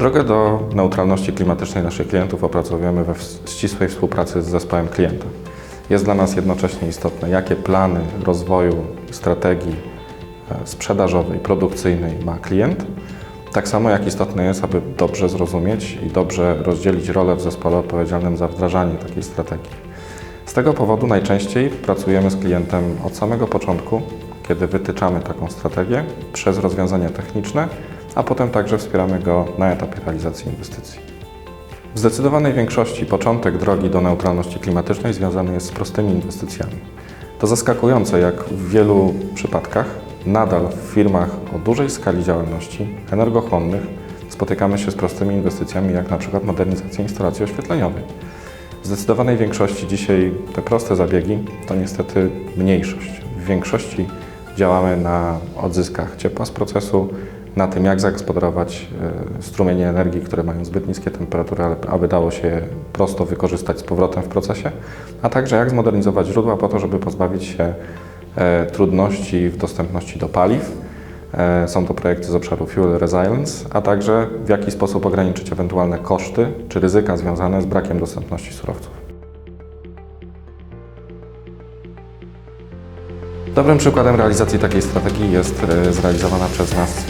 Drogę do neutralności klimatycznej naszych klientów opracowujemy we ścisłej współpracy z zespołem klienta. Jest dla nas jednocześnie istotne, jakie plany rozwoju, strategii e, sprzedażowej, produkcyjnej ma klient. Tak samo jak istotne jest, aby dobrze zrozumieć i dobrze rozdzielić rolę w zespole odpowiedzialnym za wdrażanie takiej strategii. Z tego powodu najczęściej pracujemy z klientem od samego początku, kiedy wytyczamy taką strategię, przez rozwiązania techniczne, a potem także wspieramy go na etapie realizacji inwestycji. W zdecydowanej większości początek drogi do neutralności klimatycznej związany jest z prostymi inwestycjami. To zaskakujące, jak w wielu przypadkach nadal w firmach o dużej skali działalności energochłonnych spotykamy się z prostymi inwestycjami, jak na przykład modernizacja instalacji oświetleniowej. W zdecydowanej większości dzisiaj te proste zabiegi to niestety mniejszość. W większości działamy na odzyskach ciepła z procesu, na tym jak zagospodarować e, strumienie energii, które mają zbyt niskie temperatury, ale aby dało się je prosto wykorzystać z powrotem w procesie, a także jak zmodernizować źródła po to, żeby pozbawić się e, trudności w dostępności do paliw. E, Są to projekty z obszaru Fuel Resilience, a także w jaki sposób ograniczyć ewentualne koszty czy ryzyka związane z brakiem dostępności surowców. Dobrym przykładem realizacji takiej strategii jest e, zrealizowana przez nas e,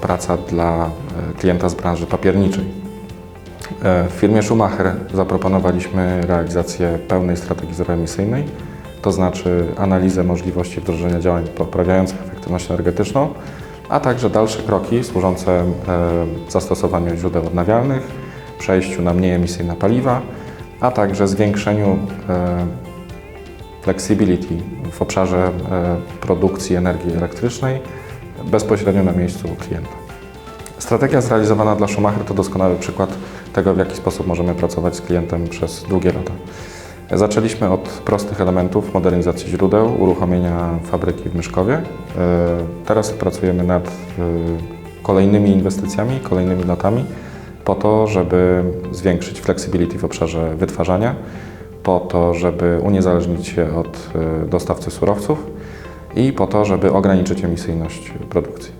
praca dla e, klienta z branży papierniczej. W firmie Schumacher zaproponowaliśmy realizację pełnej strategii zeroemisyjnej, to znaczy analizę możliwości wdrożenia działań poprawiających efektywność energetyczną, a także dalsze kroki służące zastosowaniu źródeł odnawialnych, przejściu na mniej emisyjne paliwa, a także zwiększeniu flexibility w obszarze e, produkcji energii elektrycznej bezpośrednio na miejscu klienta. Strategia zrealizowana dla Schumacher to doskonały przykład tego, w jaki sposób możemy pracować z klientem przez długie lata. Zaczęliśmy od prostych elementów modernizacji źródeł, uruchomienia fabryki w Myszkowie. E, Teraz pracujemy nad e, kolejnymi inwestycjami, kolejnymi latami po to, żeby zwiększyć flexibility w obszarze wytwarzania, po to, żeby uniezależnić się od e, dostawcy surowców i po to, żeby ograniczyć emisyjność produkcji.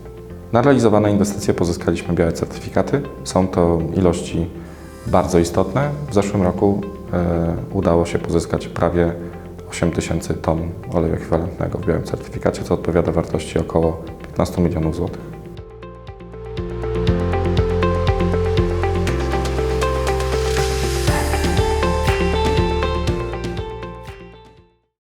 Na realizowane inwestycje pozyskaliśmy białe certyfikaty. Są to ilości bardzo istotne. W zeszłym roku e, udało się pozyskać prawie 8 tysięcy ton oleju ekwiwalentnego w białym certyfikacie, co odpowiada wartości około 15 milionów złotych.